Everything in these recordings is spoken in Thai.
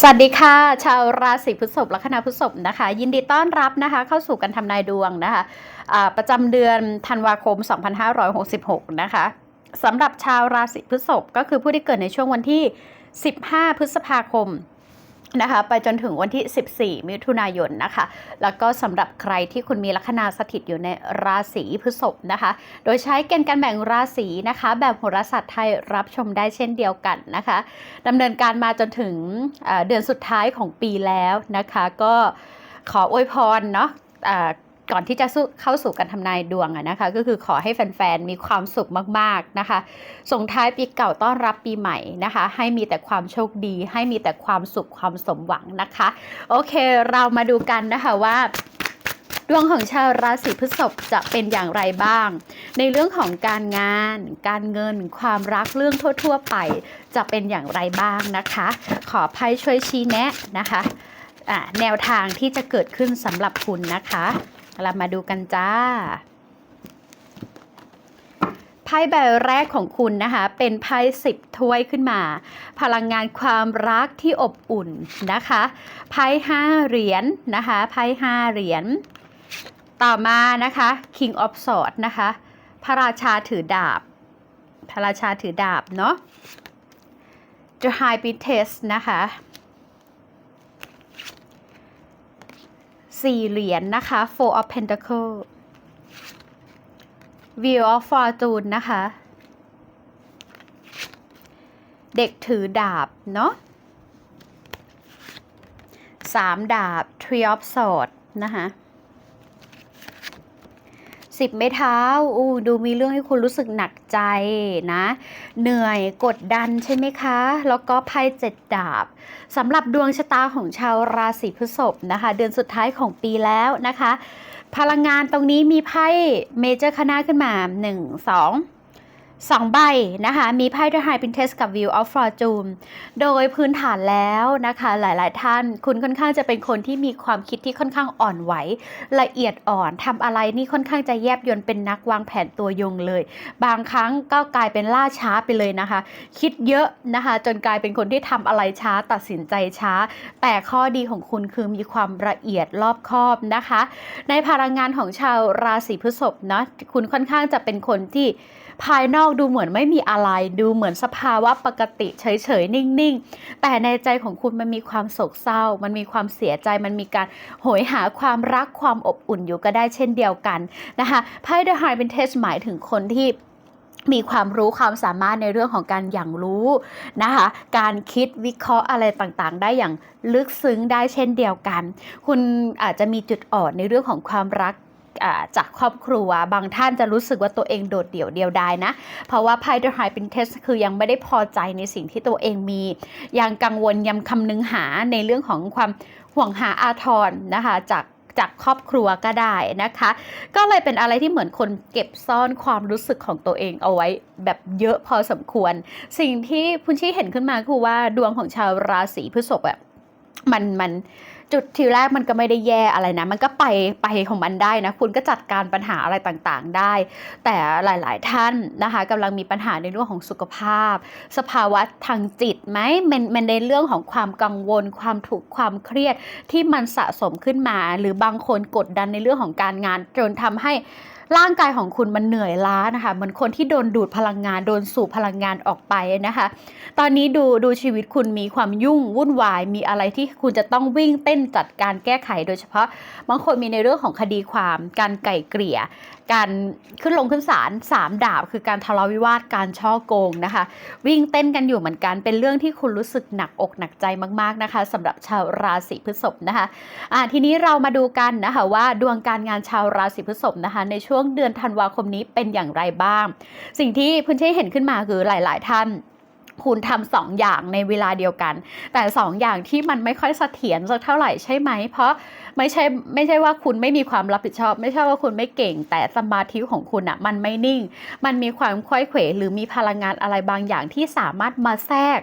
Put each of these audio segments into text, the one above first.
สวัสดีค่ะ ชาวราศีพฤษภลัคนาพฤษภนะคะ ยินดีต้อนรับนะคะ เข้าสู่การทำนายดวงนะคะะประจำเดือนธันวาคม 2566 นะคะสำหรับชาวราศีพฤษภก็คือผู้ที่เกิดในช่วงวันที่ 15 พฤษภาคม นะคะไปจนถึงวันที่ 14 มิถุนายนนะคะ แล้วก็สำหรับใครที่คุณมีลัคนาสถิตอยู่ในราศีพฤษภนะคะ โดยใช้เกณฑ์การแบ่งราศีนะคะ แบบโหราศาสตร์ไทยรับชมได้เช่นเดียวกันนะคะดำเนินการมาจนถึงเดือนสุดท้ายของปีแล้วนะคะ ก็ขออวยพรเนาะ ก่อนที่จะสู้เข้าสู่การทำนายดวงอะนะคะ ก็คือขอให้แฟนๆ มีความสุขมากๆนะคะ ส่งท้ายปีเก่าต้อนรับปีใหม่นะคะ ให้มีแต่ความโชคดี ให้มีแต่ความสุขความสมหวังนะคะ โอเคเรามาดูกันนะคะว่าดวงของชาวราศีพฤษภจะเป็นอย่างไรบ้าง ในเรื่องของการงาน การเงิน ความรักเรื่องทั่ว ๆ ไปจะเป็นอย่างไรบ้างนะคะ ขอไพ่ช่วยชี้แนะนะคะอ่าแนวทางที่จะเกิดขึ้นสำหรับคุณนะคะ เรามาดูกันจ้าไพ่ใบแรกของคุณนะคะ เป็นไพ่สิบถ้วยขึ้นมา พลังงานความรักที่อบอุ่นนะคะไพ่ห้าเหรียญนะคะไพ่ห้าเหรียญต่อมานะคะ King of Swords นะคะ พระราชาถือดาบ พระราชาถือดาบเนาะ The High Priestess นะคะ สี่เหรียญนนะคะ Four of Pentacles Wheel of Fortune นะคะ เด็กถือดาบ เนาะสามดาบ Three of Swords นะคะ สิบไม้เท้าอู้ดูมีเรื่องให้คุณรู้สึกหนักใจนะ เหนื่อยกดดันใช่ไหมคะ แล้วก็ไพ่เจ็ดดาบสำหรับดวงชะตาของชาวราศีพฤษภนะคะ เดือนสุดท้ายของปีแล้วนะคะ พลังงานตรงนี้มีไพ่เมเจอร์คณะขึ้นมา1 2 2 ใบนะคะ มีไพ่ The High Princess กับ View of Fortune โดยพื้นฐานแล้วนะคะ หลายๆ ท่านคุณค่อนข้างจะเป็นคนที่มีความคิดที่ค่อนข้างอ่อนไหว ละเอียดอ่อนทำอะไรนี่ค่อนข้างจะแยบยนเป็นนักวางแผนตัวยงเลย บางครั้งก็กลายเป็นล่าช้าไปเลยนะคะ คิดเยอะนะคะ จนกลายเป็นคนที่ทำอะไรช้าตัดสินใจช้า แต่ข้อดีของคุณคือมีความละเอียดรอบคอบนะคะ ในพลังงานของชาวราศีพฤษภเนาะคุณค่อนข้างจะเป็นคนที่ ภายนอกดูเหมือนไม่มีอะไร ดูเหมือนสภาวะปกติเฉยๆ นิ่งๆ แต่ในใจของคุณมันมีความโศกเศร้า มันมีความเสียใจ มันมีการโหยหาความรักความอบอุ่นอยู่ก็ได้เช่นเดียวกันนะคะไพ่ The High Priestess หมายถึงคนที่มีความรู้ความสามารถในเรื่องของการอย่างรู้นะคะการคิดวิเคราะห์อะไรต่างๆ ได้อย่างลึกซึ้งได้เช่นเดียวกัน คุณอาจจะมีจุดอ่อนในเรื่องของความรัก จากครอบครัว บางท่านจะรู้สึกว่าตัวเองโดดเดี่ยวเดียวดายนะ เพราะว่าไพ่ The High Priestess คือยังไม่ได้พอใจในสิ่งที่ตัวเองมี ยังกังวลยังคำนึงหาในเรื่องของความห่วงหาอาทรนะคะจากจากครอบครัวก็ได้นะคะ ก็เลยเป็นอะไรที่เหมือนคนเก็บซ่อนความรู้สึกของตัวเองเอาไว้แบบเยอะพอสมควร สิ่งที่พุณชี่เห็นขึ้นมาคือว่าดวงของชาวราศีพฤษภแบบมันมัน จุดทีแรกมันก็ไม่ได้แย่อะไรนะ มันก็ไปไปของมันได้นะ คุณก็จัดการปัญหาอะไรต่างๆได้ แต่หลายๆท่านนะคะกำลังมีปัญหาในเรื่องของสุขภาพ สภาวะทางจิตไหมมันมันในเรื่องของความกังวล ความถูกความเครียดที่มันสะสมขึ้นมา หรือบางคนกดดันในเรื่องของการงานจนทำให้ ร่างกายของคุณมันเหนื่อยล้านะคะเหมือนคนที่โดนดูดพลังงานโดนสูบพลังงานออกไปนะคะ ตอนนี้ดูดูชีวิตคุณมีความยุ่งวุ่นวาย มีอะไรที่คุณจะต้องวิ่งเต้นจัดการแก้ไขโดยเฉพาะบางคนมีในเรื่องของคดีความการไก่เกลี่ย การขึ้นลงขึ้นศาลสามดาบ คือการทะเลาะวิวาทการช่อโกงนะคะ วิ่งเต้นกันอยู่เหมือนกันเป็นเรื่องที่คุณรู้สึกหนักอกหนักใจมาก ๆนะคะสำหรับชาวราศีพฤษภนะคะะทีนี้เรามาดูกันนะคะว่าดวงการงานชาวราศีพฤษภนะคะ ในช่วงเดือนธันวาคมนี้เป็นอย่างไรบ้าง สิ่งที่พื้นที่เห็นขึ้นมาคือหลาย ๆ ท่าน คุณทำสองอย่างในเวลาเดียวกัน แต่สองอย่างที่มันไม่ค่อยเสถียรสักเท่าไหร่ใช่ไหม เพราะไม่ใช่ไม่ใช่ว่าคุณไม่มีความรับผิดชอบ ไม่ใช่ว่าคุณไม่เก่ง แต่สมาธิของคุณอะมันไม่นิ่ง มันมีความค่อยเขวหรือมีพลังงานอะไรบางอย่างที่สามารถมาแทรก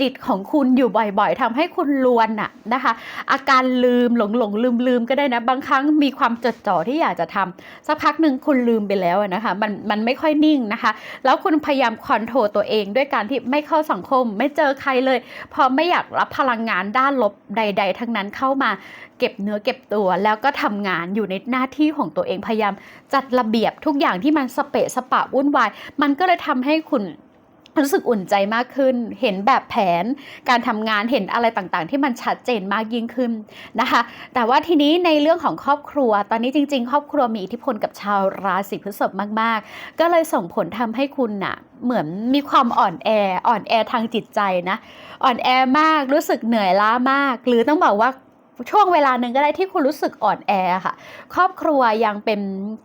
จิตของคุณอยู่บ่อยๆทำให้คุณลวนน่ะนะคะ อาการลืมหลงหลงลืมลืมก็ได้นะ บางครั้งมีความจดจ่อที่อยากจะทำสักพักหนึ่งคุณลืมไปแล้วนะคะ มันมันไม่ค่อยนิ่งนะคะ แล้วคุณพยายามคอนโทรลตัวเองด้วยการที่ไม่เข้าสังคม ไม่เจอใครเลยพราะไม่อยากรับพลังงานด้านลบใด ๆ ทั้งนั้นเข้ามาเก็บเนื้อเก็บตัวแล้วก็ทำงานอยู่ในหน้าที่ของตัวเองพยายามจัดระเบียบทุกอย่างที่มันสเปะสปะวุ่นวาย มันก็เลยทำให้คุณ รู้สึกอุ่นใจมากขึ้น เห็นแบบแผน การทำงาน เห็นอะไรต่างๆ ที่มันชัดเจนมากยิ่งขึ้นนะคะ แต่ว่าทีนี้ในเรื่องของครอบครัว ตอนนี้จริง ๆ ครอบครัวมีอิทธิพลกับชาวราศีพฤษภมาก ๆ ก็เลยส่งผลทำให้คุณน่ะเหมือนมีความอ่อนแอ อ่อนแอทางจิตใจนะ อ่อนแอมาก รู้สึกเหนื่อยล้ามาก หรือต้องบอกว่าช่วงเวลาหนึ่งก็ได้ที่คุณรู้สึกอ่อนแอค่ะ ครอบครัวยังเป็น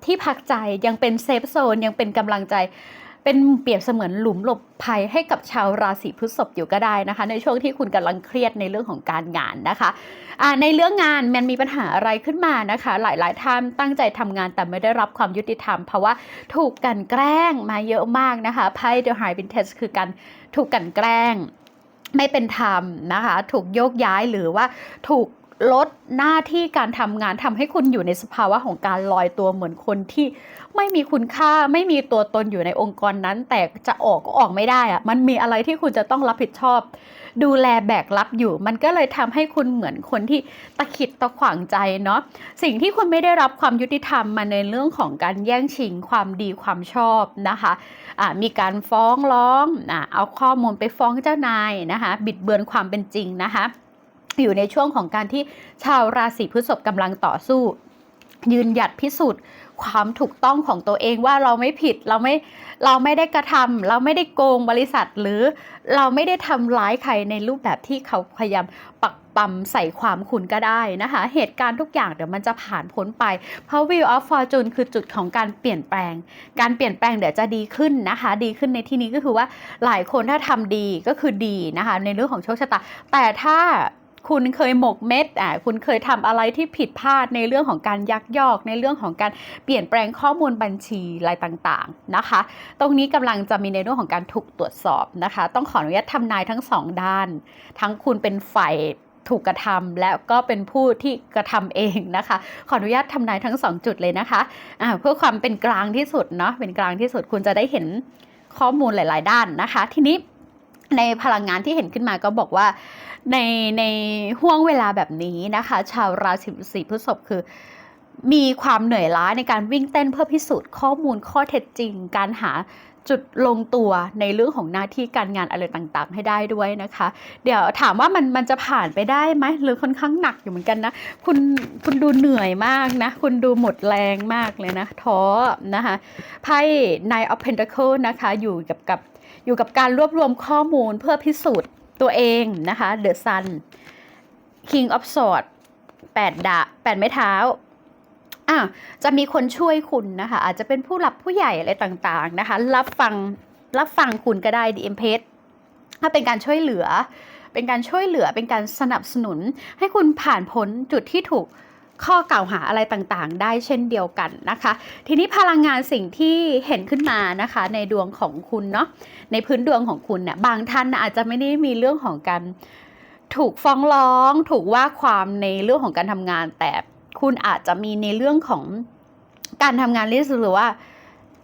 ที่พักใจ ยังเป็นเซฟโซน ยังเป็นกำลังใจ เป็นเปรียบเสมือนหลุมหลบภัยให้กับชาวราศีพฤษภอยู่ก็ได้นะคะ ในช่วงที่คุณกำลังเครียดในเรื่องของการงานนะคะอ่าในเรื่องงานมันมีปัญหาอะไรขึ้นมานะคะ หลายๆท่านตั้งใจทำงานแต่ไม่ได้รับความยุติธรรม เพราะว่าถูกกลันแกล้งมาเยอะมากนะคะไพ่ The High Vintage คือการถูกกลันแกล้งไม่เป็นธรรมนะคะ ถูกโยกย้ายหรือว่าถูก ลดหน้าที่การทำงานทำให้คุณอยู่ในสภาวะของการลอยตัวเหมือนคนที่ไม่มีคุณค่าไม่มีตัวตนอยู่ในองค์กรนั้น แต่จะออกก็ออกไม่ได้อะมันมีอะไรที่คุณจะต้องรับผิดชอบ ดูแลแบกรับอยู่ มันก็เลยทำให้คุณเหมือนคนที่ตะขิดตะขวางใจเนาะสิ่งที่คุณไม่ได้รับความยุติธรรมมาในเรื่องของการแย่งชิงความดีความชอบนะคะมีการฟ้องร้องอเอาข้อมูลไปฟ้องเจ้านายนะคะบิดเบือนความเป็นจริงนะคะ อยู่ในช่วงของการที่ชาวราศีพฤษภกำลังต่อสู้ ยืนหยัดพิสูจน์ความถูกต้องของตัวเองว่าเราไม่ผิดเราไม่เราไม่ได้กระทำเราไม่ได้โกงบริษัท หรือเราไม่ได้ทำร้ายใครในรูปแบบที่เขาพยายามปักปั๊มใส่ความคุณก็ได้นะคะ เหตุการณ์ทุกอย่างเดี๋ยวมันจะผ่านพ้นไป เพราะ Wheel of Fortune คือจุดของการเปลี่ยนแปลง การเปลี่ยนแปลงเดี๋ยวจะดีขึ้นนะคะ ดีขึ้นในที่นี้ก็คือว่าหลายคนถ้าทำดีก็คือดีนะคะ ในเรื่องของโชคชะตา แต่ถ้า คุณเคยหมกเม็ดอะคุณเคยทำอะไรที่ผิดพลาดในเรื่องของการยักยอก ในเรื่องของการเปลี่ยนแปลงข้อมูลบัญชีอะไรต่างๆนะคะ ตรงนี้กำลังจะมีในเรื่องของการถูกตรวจสอบนะคะ ต้องขออนุญาตทำนายทั้งสองด้าน ทั้งคุณเป็นฝ่ายถูกกระทำและก็เป็นผู้ที่กระทำเองนะคะ ขออนุญาตทำนายทั้งสองจุดเลยนะคะอ่าเพื่อความเป็นกลางที่สุดเนาะเป็นกลางที่สุดคุณจะได้เห็นข้อมูลหลาย ๆ ด้านนะคะ ทีนี้ในพลังงานที่เห็นขึ้นมาก็บอกว่า ในในห่วงเวลาแบบนี้นะคะ ชาวราศีพฤษภคือ มีความเหนื่อยล้าในการวิ่งเต้นเพื่อพิสูจน์ข้อมูลข้อเท็จจริง การหาจุดลงตัวในเรื่องของหน้าที่การงานอะไรต่างๆ ให้ได้ด้วยนะคะ เดี๋ยวถามว่ามันมันจะผ่านไปได้ไหมหรือค่อนข้างหนักอยู่เหมือนกันนะคุณคุณดูเหนื่อยมากนะ คุณดูหมดแรงมากเลยนะท้อนะคะไพ่ Nine of Pentacles นะคะ อยู่กับกับอยู่กับการรวบรวมข้อมูลเพื่อพิสูจน์ ตัวเองนะคะ The Sun King of Swords แปดดาแปดไม้เท้าอะจะมีคนช่วยคุณนะคะ อาจจะเป็นผู้หลับผู้ใหญ่อะไรต่างๆนะคะ รับฟังรับฟังคุณก็ได้ดีเอ็มเพถ้าเป็นการช่วยเหลือ เป็นการช่วยเหลือเป็นการสนับสนุน ให้คุณผ่านพ้นจุดที่ถูก ข้อกล่าวหาอะไรต่างๆ ได้เช่นเดียวกันนะคะ ทีนี้พลังงานสิ่งที่เห็นขึ้นมานะคะในดวงของคุณเนาะในพื้นดวงของคุณเนี่ยบางท่านอาจจะไม่ได้มีเรื่องของการถูกฟ้องร้องถูกว่าความในเรื่องของการทำงาน แต่คุณอาจจะมีในเรื่องของการทำงานหรือว่า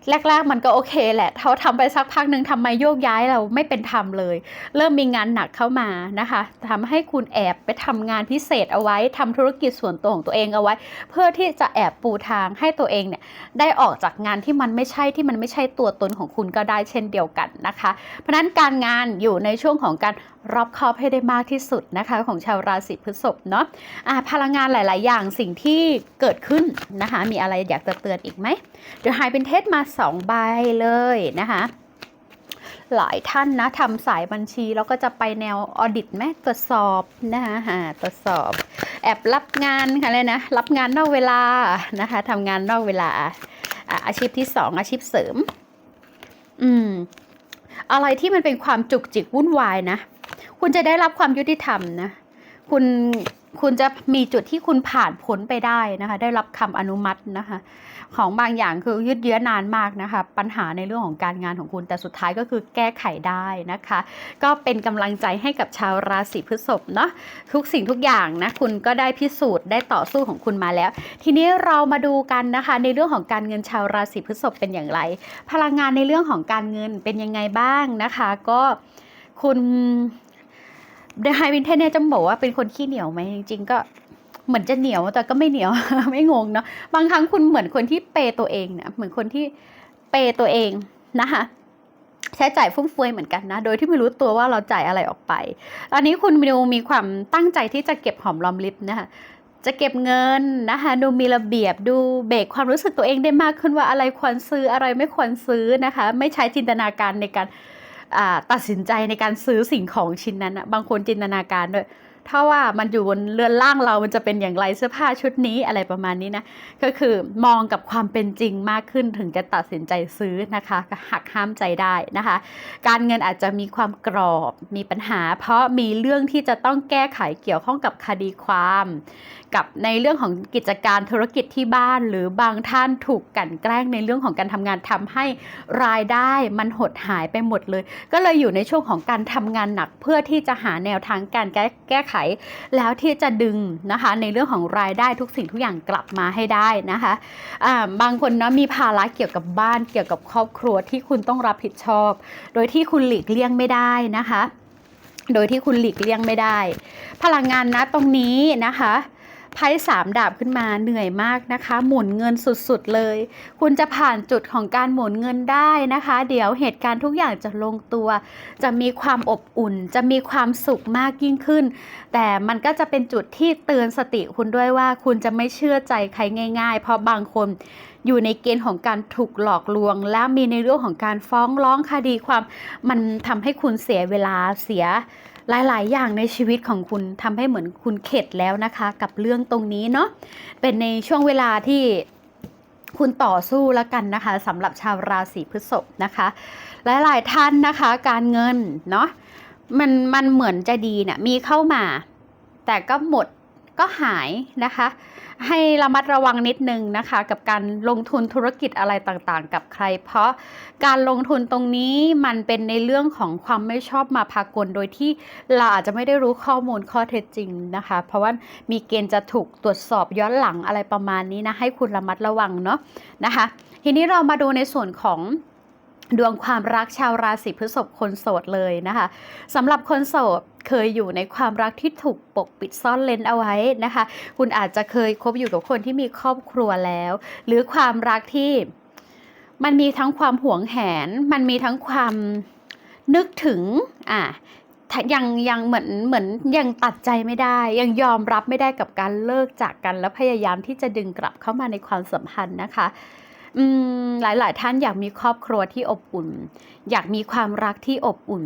แรก ๆ มันก็โอเคแหละเขาทำไปสักพักหนึ่งทำไมโยกย้ายเราไม่เป็นธรรมเลย เริ่มมีงานหนักเข้ามานะคะทำให้คุณแอบไปทำงานพิเศษเอาไว้ทำธุรกิจส่วนตัวของตัวเองเอาไว้ เพื่อที่จะแอบปูทางให้ตัวเองเนี่ยได้ออกจากงานที่มันไม่ใช่ที่มันไม่ใช่ตัวตนของคุณก็ได้เช่นเดียวกันนะคะ เพราะฉะนั้นการงานอยู่ในช่วงของการ รอบคอบให้ได้มากที่สุดนะคะของชาวราศีพฤษภเนาะอ่าพลังงานหลาย ๆ อย่างสิ่งที่เกิดขึ้นนะคะ มีอะไรอยากจะเตือนอีกไหมเดี๋ยวหายเป็นเทสมา 2 ใบเลยนะคะหลายท่านนะทำสายบัญชีแล้วก็จะไปแนวออดิตไหมตรวจสอบนะคะตรวจสอบ แอบรับงานค่ะเลยนะรับงานนอกเวลานะคะทำงานนอกเวลาออาชีพที่สองอาชีพเสริม อืมอะไรที่มันเป็นความจุกจิกวุ่นวายนะ คุณจะได้รับความยุติธรรมนะ คุณคุณจะมีจุดที่คุณผ่านพ้นไปได้นะคะ ได้รับคำอนุมัตินะคะ ของบางอย่างคือยืดเยื้อนานมากนะคะ ปัญหาในเรื่องของการงานของคุณแต่สุดท้ายก็คือแก้ไขได้นะคะ ก็เป็นกำลังใจให้กับชาวราศีพฤษภเนาะทุกสิ่งทุกอย่างนะคุณก็ได้พิสูจน์ได้ต่อสู้ของคุณมาแล้ว ทีนี้เรามาดูกันนะคะ ในเรื่องของการเงินชาวราศีพฤษภเป็นอย่างไร พลังงานในเรื่องของการเงินเป็นยังไงบ้างนะคะ ก็คุณ เดฮวินเทนเนี่ยจะบอกว่าเป็นคนขี้เหนียวไหมจริง ๆ ก็เหมือนจะเหนียวแต่ก็ไม่เหนียว ไม่งงเนาะบางครั้งคุณเหมือนคนที่เปย์ตัวเองนะเหมือนคนที่เปย์ตัวเองนะคะใช้จ่ายฟุ่มเฟือยเหมือนกันนะ โดยที่ไม่รู้ตัวว่าเราจ่ายอะไรออกไปตอนนี้คุณดูมีความตั้งใจที่จะเก็บหอมรอมริบนะคะจะเก็บเงินนะคะดูมีระเบียบดูเบรกความรู้สึกตัวเองได้มากขึ้นว่าอะไรควรซื้ออะไรไม่ควรซื้อนะคะ ไม่ใช้จินตนาการในการ ตัดสินใจในการซื้อสิ่งของชิ้นนั้นนะบางคนจินตนาการด้วย ถ้าว่ามันอยู่บนเรือนร่างเรามันจะเป็นอย่างไรเสื้อผ้าชุดนี้อะไรประมาณนี้นะก็คือมองกับความเป็นจริงมากขึ้นถึงจะตัดสินใจซื้อนะคะก็หักห้ามใจได้นะคะ การเงินอาจจะมีความกรอบมีปัญหา เพราะมีเรื่องที่จะต้องแก้ไขเกี่ยวข้องกับคดีความ กับในเรื่องของกิจการธุรกิจที่บ้าน หรือบางท่านถูกกันแกล้งในเรื่องของการทำงานทำให้รายได้มันหดหายไปหมดเลย ก็เลยอยู่ในช่วงของการทำงานหนักเพื่อที่จะหาแนวทางการแก้แก้ไขแล้วที่จะดึงนะคะในเรื่องของรายได้ทุกสิ่งทุกอย่างกลับมาให้ได้นะคะะบางคนเนาะมีภาระเกี่ยวกับบ้านเกี่ยวกับครอบครัวที่คุณต้องรับผิดชอบ โดยที่คุณหลีกเลี่ยงไม่ได้นะคะ โดยที่คุณหลีกเลี่ยงไม่ได้ พลังงานนะตรงนี้นะคะ ไพ่สามดาบขึ้นมาเหนื่อยมากนะคะ หมุนเงินสุดๆเลย คุณจะผ่านจุดของการหมุนเงินได้นะคะ เดี๋ยวเหตุการณ์ทุกอย่างจะลงตัว จะมีความอบอุ่น จะมีความสุขมากยิ่งขึ้น แต่มันก็จะเป็นจุดที่เตือนสติคุณด้วยว่า คุณจะไม่เชื่อใจใครง่าย ๆ เพราะบางคนอยู่ในเกณฑ์ของการถูกหลอกลวง และมีในเรื่องของการฟ้องร้องคดีความ มันทำให้คุณเสียเวลาเสีย หลาย ๆ อย่างในชีวิตของคุณทำให้เหมือนคุณเข็ดแล้วนะคะ กับเรื่องตรงนี้เนาะเป็นในช่วงเวลาที่คุณต่อสู้แล้วกันนะคะสำหรับชาวราศีพฤษภนะคะ หลาย ๆ ท่านนะคะ การเงินเนาะมันมันเหมือนจะดีเนี่ยมีเข้ามา แต่ก็หมด ก็หายนะคะ ให้ระมัดระวังนิดนึงนะคะ กับการลงทุนธุรกิจอะไรต่างๆ กับใคร เพราะการลงทุนตรงนี้มันเป็นในเรื่องของความไม่ชอบมาพากลโดยที่เราอาจจะไม่ได้รู้ข้อมูลข้อเท็จจริงนะคะ เพราะว่ามีเกณฑ์จะถูกตรวจสอบย้อนหลังอะไรประมาณนี้นะให้คุณระมัดระวังเนาะนะคะ ทีนี้เรามาดูในส่วนของ ดวงความรักชาวราศีพฤษภคนโสดเลยนะคะสำหรับคนโสดเคยอยู่ในความรักที่ถูกปกปิดซ่อนเลนเอาไว้นะคะ คุณอาจจะเคยคบอยู่กับคนที่มีครอบครัวแล้ว หรือความรักที่มันมีทั้งความหวงแหน มันมีทั้งความนึกถึงอะยังยังเหมือนเหมือนยังตัดใจไม่ได้ ยังยอมรับไม่ได้กับการเลิกจากกัน แล้วพยายามที่จะดึงกลับเข้ามาในความสัมพันธ์นะคะ หลาย ๆ ท่านอยากมีครอบครัวที่อบอุ่น อยากมีความรักที่อบอุ่น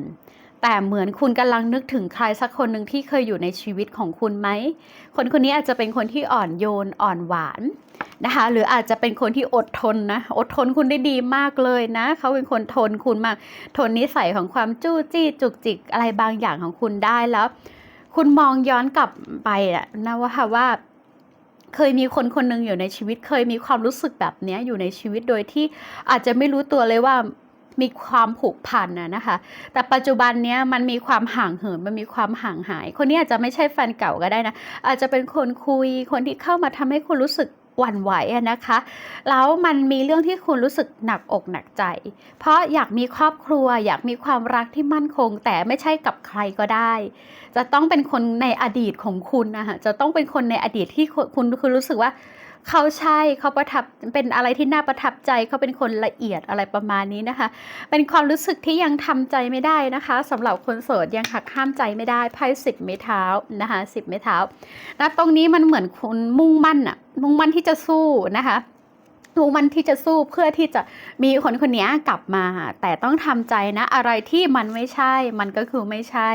แต่เหมือนคุณกำลังนึกถึงใครสักคนหนึ่งที่เคยอยู่ในชีวิตของคุณไหม คนคนนี้อาจจะเป็นคนที่อ่อนโยนอ่อนหวานนะคะ หรืออาจจะเป็นคนที่อดทนนะ อดทนคุณได้ดีมากเลยนะ เขาเป็นคนทนคุณมาก ทนนิสัยของความจู้จี้จุกจิกอะไรบางอย่างของคุณได้แล้ว คุณมองย้อนกลับไปอะนะว่าค่ะว่า เคยมีคนคนหนึ่งอยู่ในชีวิต เคยมีความรู้สึกแบบนี้อยู่ในชีวิตโดยที่อาจจะไม่รู้ตัวเลยว่ามีความผูกพันนะนะคะ แต่ปัจจุบันเนี้ยมันมีความห่างเหิน มันมีความห่างหาย คนนี้อาจจะไม่ใช่แฟนเก่าก็ได้นะ อาจจะเป็นคนคุย คนที่เข้ามาทำให้คุณรู้สึก หวั่นไหวอะนะคะ แล้วมันมีเรื่องที่คุณรู้สึกหนักอกหนักใจ เพราะอยากมีครอบครัว อยากมีความรักที่มั่นคง แต่ไม่ใช่กับใครก็ได้ จะต้องเป็นคนในอดีตของคุณนะคะจะต้องเป็นคนในอดีตที่คุณคุณรู้สึกว่าเขาใช่เขาประทับเป็นอะไรที่น่าประทับใจเขาเป็นคนละเอียดอะไรประมาณนี้นะคะ เป็นความรู้สึกที่ยังทำใจไม่ได้นะคะสำหรับคนโสดยังหักห้ามใจไม่ได้ไพ่สิบไม้เท้านะคะสิบไม้เท้านะตรงนี้มันเหมือนคุณมุ่งมั่นอะ มุ่งมั่นที่จะสู้นะคะมุ่งมั่นที่จะสู้เพื่อที่จะมีคนคนนี้กลับมา แต่ต้องทำใจนะ อะไรที่มันไม่ใช่ มันก็คือไม่ใช่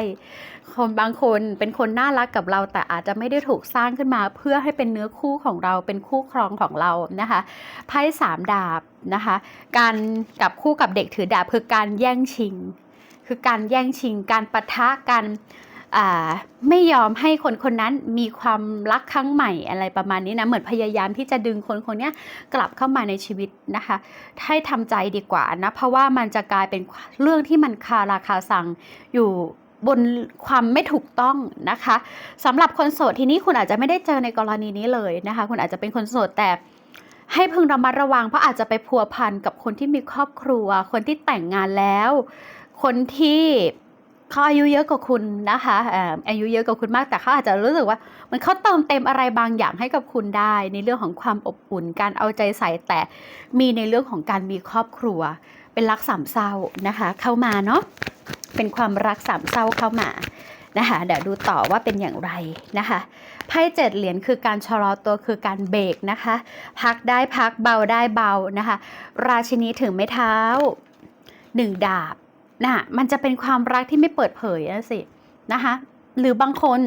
คนบางคนเป็นคนน่ารักกับเรา แต่อาจจะไม่ได้ถูกสร้างขึ้นมา เพื่อให้เป็นเนื้อคู่ของเราเป็นคู่ครองของเรานะคะไพ่สามดาบนะคะ การกับคู่กับเด็กถือดาบคือการแย่งชิง คือการแย่งชิง การปะทะกัน ไม่ยอมให้คนคนนั้นมีความรักครั้งใหม่อะไรประมาณนี้นะ เหมือนพยายามที่จะดึงคนคนนี้กลับเข้ามาในชีวิตนะคะ ให้ทำใจดีกว่านะ เพราะว่ามันจะกลายเป็นเรื่องที่มันคาราคาซังอยู่บนความไม่ถูกต้องนะคะสำหรับคนโสดทีนี้คุณอาจจะไม่ได้เจอในกรณีนี้เลยนะคะ คุณอาจจะเป็นคนโสดแต่ให้พึงระมัดระวังเพราะอาจจะไปพัวพันกับคนที่มีครอบครัว คนที่แต่งงานแล้ว คนที่ เขาอายุเยอะกว่าคุณนะคะอ่ออายุเยอะกว่าคุณมากแต่เขาอาจจะรู้สึกว่ามันเขาเติมเต็มอะไรบางอย่างให้กับคุณได้ ในเรื่องของความอบอุ่นการเอาใจใส่แต่มีในเรื่องของการมีครอบครัว เป็นรักสามเศร้านะคะ เข้ามาเนาะเป็นความรักสามเศร้าเข้ามานะคะเดี๋ยวดูต่อว่าเป็นอย่างไรนะคะไพ่เจ็ดเหรียญคือการชะลอตัวคือการเบรกนะคะ พักได้พักเบาได้เบานะคะ ราชินีถึงไม้เท้าหนึ่งดาบ นะมันจะเป็นความรักที่ไม่เปิดเผยนะสินะคะ หรือบางคน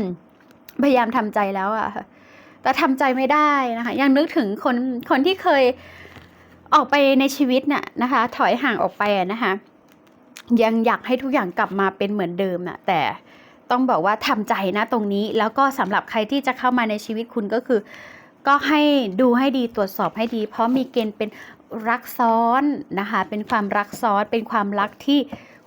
พยายามทำใจแล้วอะแต่ทำใจไม่ได้นะคะ ยังนึกถึงคนคนที่เคยออกไปในชีวิตน่ะนะคะ ถอยห่างออกไปนะคะยังอยากให้ทุกอย่างกลับมาเป็นเหมือนเดิมอะแต่ต้องบอกว่าทำใจนะตรงนี้แล้วก็สำหรับใครที่จะเข้ามาในชีวิตคุณก็คือ ก็ให้ดูให้ดีตรวจสอบให้ดี เพราะมีเกณฑ์เป็นรักซ้อนนะคะ เป็นความรักซ้อนเป็นความรักที่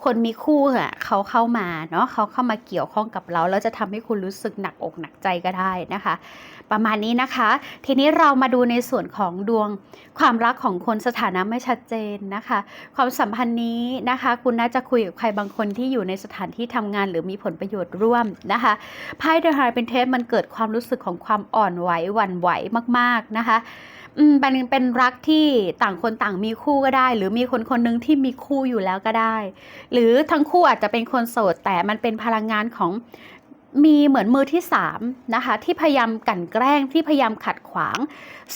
คนมีคู่อะเขาเข้ามาเนาะเขาเข้ามาเกี่ยวข้องกับเราแล้วจะทำให้คุณรู้สึกหนักอกหนักใจก็ได้นะคะ ประมาณนี้นะคะ ทีนี้เรามาดูในส่วนของดวงความรักของคนสถานะไม่ชัดเจนนะคะ ความสัมพันธ์นี้นะคะ คุณน่าจะคุยกับใครบางคนที่อยู่ในสถานที่ทำงานหรือมีผลประโยชน์ร่วมนะคะไพ่เดอะไฮเป็นเทปมันเกิดความรู้สึกของความอ่อนไหวหวั่นไหวมาก ๆนะคะ อืมเป็นเป็นรักที่ต่างคนต่างมีคู่ก็ได้ หรือมีคนคนหนึงที่มีคู่อยู่แล้วก็ได้ หรือทั้งคู่อาจจะเป็นคนโสด แต่มันเป็นพลังงานของมีเหมือนมือที่สามนะคะที่พยายามกั่นแกล้งที่พยายามขัดขวาง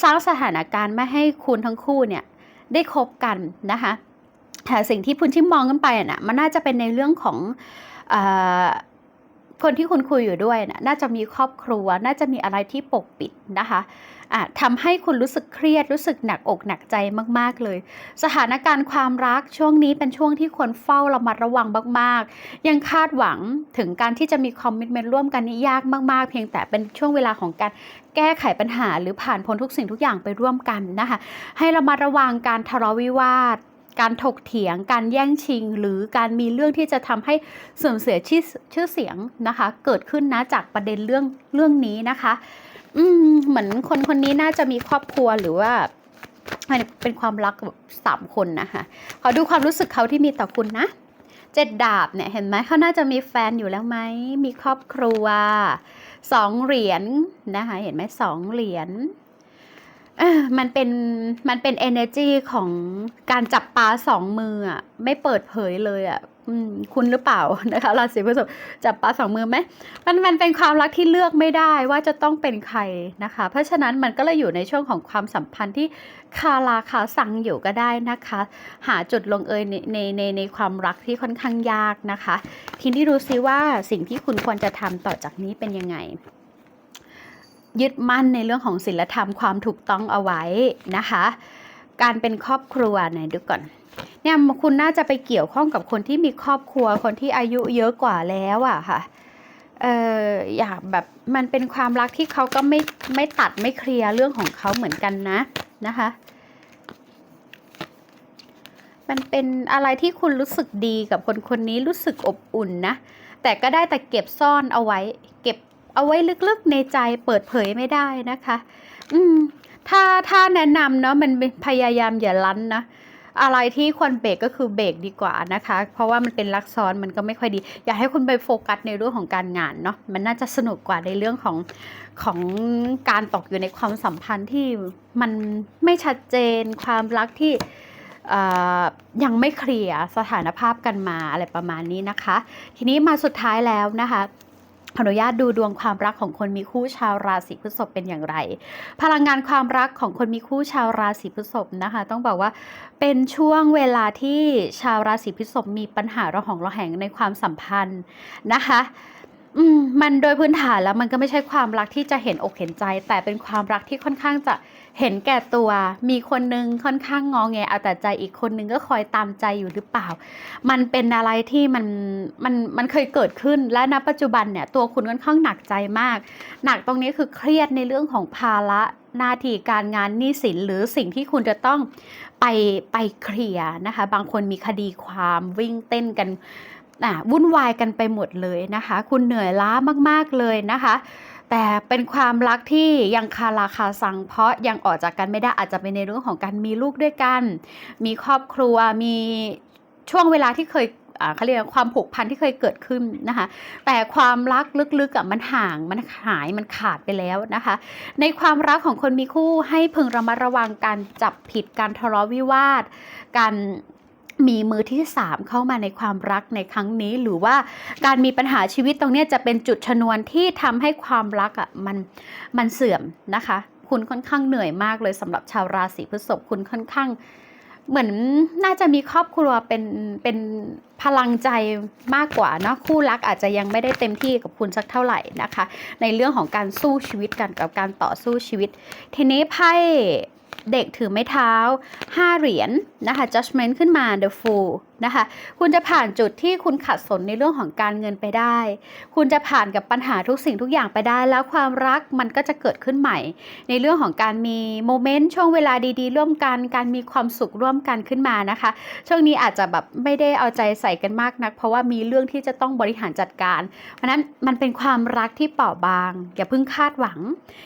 สร้างสถานการณ์ไม่ให้คุณทั้งคู่เนี่ยได้คบกันนะคะแต่สิ่งที่คุณที่มองกันไปอะนะมันน่าจะเป็นในเรื่องของอคนที่คุณคุยอยู่ด้วยนะน่าจะมีครอบครัว น่าจะมีอะไรที่ปกปิดนะคะ ทำให้คุณรู้สึกเครียดรู้สึกหนักอกหนักใจมาก ๆ เลย สถานการณ์ความรักช่วงนี้เป็นช่วงที่ควรเฝ้าระมัดระวังมาก ๆ ยังคาดหวังถึงการที่จะมีคอมมิชเมนต์ร่วมกันนี่ยากมาก ๆ เพียงแต่เป็นช่วงเวลาของการแก้ไขปัญหาหรือผ่านพ้นทุกสิ่งทุกอย่างไปร่วมกันนะคะให้ระมัดระวังการทะเลาะวิวาทการถกเถียง การแย่งชิง หรือการมีเรื่องที่จะทำให้เสื่อมเสียชชื่อเสียงนะคะ เกิดขึ้นนะจากประเด็นเรื่องเรื่องนี้นะคะ อืมเหมือนคนคนนี้น่าจะมีครอบครัวหรือว่าเป็นความรักแบบสามคนนะคะขอดูความรู้สึกเขาที่มีต่อคุณนะเจ็ดดาบเนี่ยเห็นไหมเขาน่าจะมีแฟนอยู่แล้วไหมมีครอบครัวสองเหรียญนะคะเห็นไหมสองเหรียญมันเป็นมันเป็น energy ของการจับปลาสองมืออะไม่เปิดเผยเลยอะ คุณหรือเปล่านะคะราศีพฤษภจับปลาสองมือไหมมันมันเป็นความรักที่เลือกไม่ได้ว่าจะต้องเป็นใครนะคะ เพราะฉะนั้นมันก็เลยอยู่ในช่วงของความสัมพันธ์ที่คาราคาซังอยู่ก็ได้นะคะ หาจุดลงเอยในในในในความรักที่ค่อนข้างยากนะคะ ทีนี้ดูซิว่าสิ่งที่คุณควรจะทำต่อจากนี้เป็นยังไงยึดมั่นในเรื่องของศีลธรรมความถูกต้องเอาไว้นะคะ การเป็นครอบครัวไหนดูก่อน เนี่ยคุณน่าจะไปเกี่ยวข้องกับคนที่มีครอบครัวคนที่อายุเยอะกว่าแล้วอะค่ะเอออยากแบบมันเป็นความรักที่เขาก็ไม่ไม่ตัดไม่เคลียร์เรื่องของเขาเหมือนกันนะนะคะ มันเป็นอะไรที่คุณรู้สึกดีกับคนคนนี้รู้สึกอบอุ่นนะแต่ก็ได้แต่เก็บซ่อนเอาไว้ เก็บเอาไว้ลึกๆในใจเปิดเผยไม่ได้นะคะ อืมถ้าถ้าแนะนำเนาะมันเป็นพยายามอย่าลั้นนะ อะไรที่ควรเบรกก็คือเบรกดีกว่านะคะ เพราะว่ามันเป็นลักซ้อนมันก็ไม่ค่อยดี อยากให้คุณไปโฟกัสในเรื่องของการงานเนาะมันน่าจะสนุกกว่าในเรื่องของของการตกอยู่ในความสัมพันธ์ที่มันไม่ชัดเจนความรักที่ยังไม่เคลียร์สถานภาพกันมาอะไรประมาณนี้นะคะ ทีนี้มาสุดท้ายแล้วนะคะ ขออนุญาตดูดวงความรักของคนมีคู่ชาวราศีพฤษภเป็นอย่างไร พลังงานความรักของคนมีคู่ชาวราศีพฤษภนะคะ ต้องบอกว่าเป็นช่วงเวลาที่ชาวราศีพฤษภมีปัญหาระหองระแหงในความสัมพันธ์นะคะมันโดยพื้นฐานแล้วมันก็ไม่ใช่ความรักที่จะเห็นอกเห็นใจ แต่เป็นความรักที่ค่อนข้างจะ เห็นแก่ตัวมีคนนึงค่อนข้างงอแงเอาแต่ใจอีกคนนึงก็คอยตามใจอยู่หรือเปล่า มันเป็นอะไรที่มันมันมันเคยเกิดขึ้นและณปัจจุบันเนี่ยตัวคุณค่อนข้างหนักใจมาก หนักตรงนี้คือเครียดในเรื่องของภาระหน้าที่การงานหนี้สินหรือสิ่งที่คุณจะต้องไปไปเคลียร์นะคะ บางคนมีคดีความวิ่งเต้นกันอะวุ่นวายกันไปหมดเลยนะคะ คุณเหนื่อยล้ามากๆเลยนะคะ แต่เป็นความรักที่ยังคาราคาซังเพราะยังออกจากกันไม่ได้อาจจะเป็นในเรื่องของการมีลูกด้วยกัน มีครอบครัวมีช่วงเวลาที่เคยอ่าเขาเรียกว่าความผูกพันที่เคยเกิดขึ้นนะคะ แต่ความรักลึกๆอะมันห่างมันหายมันขาดไปแล้วนะคะ ในความรักของคนมีคู่ให้พึงระมัดระวังการจับผิดการทะเลาะวิวาท การ มีมือที่สามเข้ามาในความรักในครั้งนี้ หรือว่าการมีปัญหาชีวิตตรงเนี้ยจะเป็นจุดชนวนที่ทำให้ความรักอะมันมันเสื่อมนะคะ คุณค่อนข้างเหนื่อยมากเลยสำหรับชาวราศีพฤษภคุณค่อนข้าง เหมือนน่าจะมีครอบครัวเป็นเป็นพลังใจมากกว่าเนอะคู่รักอาจจะยังไม่ได้เต็มที่กับคุณสักเท่าไหร่นะคะ ในเรื่องของการสู้ชีวิตกันกับการต่อสู้ชีวิต ทีนี้ไพ่ เด็กถือไม้เท้า 5 เหรียญนะคะ judgment ขึ้นมา the fool นะคะ คุณจะผ่านจุดที่คุณขัดสนในเรื่องของการเงินไปได้ คุณจะผ่านกับปัญหาทุกสิ่งทุกอย่างไปได้ แล้วความรักมันก็จะเกิดขึ้นใหม่ ในเรื่องของการมีโมเมนต์ช่วงเวลาดีๆ ร่วมกัน การมีความสุขร่วมกันขึ้นมานะคะ ช่วงนี้อาจจะแบบไม่ได้เอาใจใส่กันมากนัก เพราะว่ามีเรื่องที่จะต้องบริหารจัดการ เพราะนั้นมันเป็นความรักที่เปราะบาง อย่าเพิ่งคาดหวัง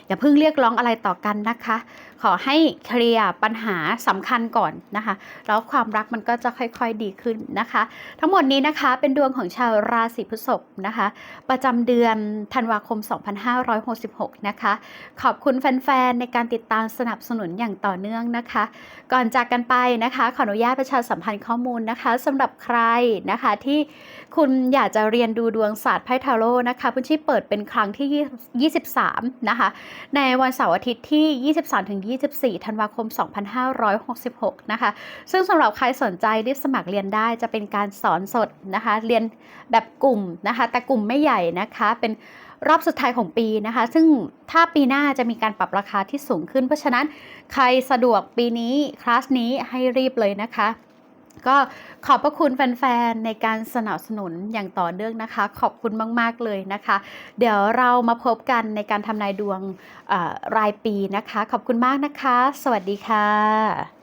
อย่าเพิ่งเรียกร้องอะไรต่อกันนะคะ ขอให้เคลียร์ปัญหาสำคัญก่อนนะคะ แล้วความรักมันก็จะค่อย ๆดีขึ้นนะคะ ทั้งหมดนี้นะคะเป็นดวงของชาวราศีพฤษภนะคะ ประจำเดือนธันวาคม 2566 นะคะ ขอบคุณแฟนๆ ในการติดตามสนับสนุนอย่างต่อเนื่องนะคะ ก่อนจากกันไปนะคะ ขออนุญาตประชาสัมพันธ์ข้อมูลนะคะสำหรับใครนะคะที่คุณอยากจะเรียนดูดวงศาสตร์ไพ่ทาโร่นะคะพื้นที่เปิดเป็นครั้งที่ 23 นะคะ ในวันเสาร์อาทิตย์ที่ 23-24 ธันวาคม 2566 นะคะ ซึ่งสำหรับใครสนใจรีบสมัครเรียนได้จะเป็นการสอนสดนะคะ เรียนแบบกลุ่มนะคะ แต่กลุ่มไม่ใหญ่นะคะ เป็นรอบสุดท้ายของปีนะคะ ซึ่งถ้าปีหน้าจะมีการปรับราคาที่สูงขึ้น เพราะฉะนั้นใครสะดวกปีนี้คลาสนี้ให้รีบเลยนะคะ ก็ขอบพระคุณแฟนๆ ในการสนับสนุนอย่างต่อเนื่องนะคะ ขอบคุณมาก ๆ เลยนะคะ เดี๋ยวเรามาพบกันในการทำนายดวงรายปีนะคะ ขอบคุณมากนะคะ สวัสดีค่ะ